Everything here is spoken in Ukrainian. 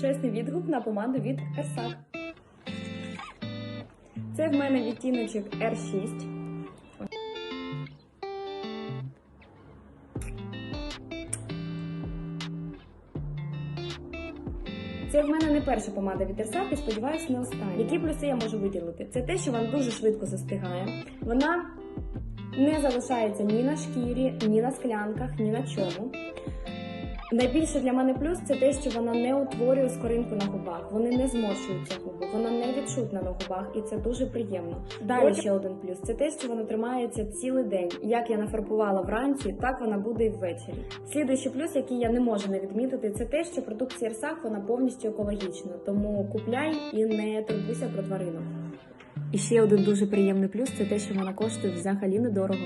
Чесний відгук на помаду від Ерсак. Це в мене відтіночок R6. Це в мене не перша помада від Ерсак і сподіваюся, не остання. Які плюси я можу виділити? Це те, що вона дуже швидко застигає. Вона не залишається ні на шкірі, ні на склянках, ні на чому. Найбільше для мене плюс це те, що вона не утворює скоринку на губах. Вони не зморщуються губи, вона не відчутна на губах, і це дуже приємно. Далі ще один плюс це те, що вона тримається цілий день. Як я нафарбувала вранці, так вона буде і ввечері. Слідуючий плюс, який я не можу не відмітити, це те, що продукція Ерсах вона повністю екологічна. Тому купляй і не турбуйся про тваринок. І ще один дуже приємний плюс це те, що вона коштує взагалі недорого.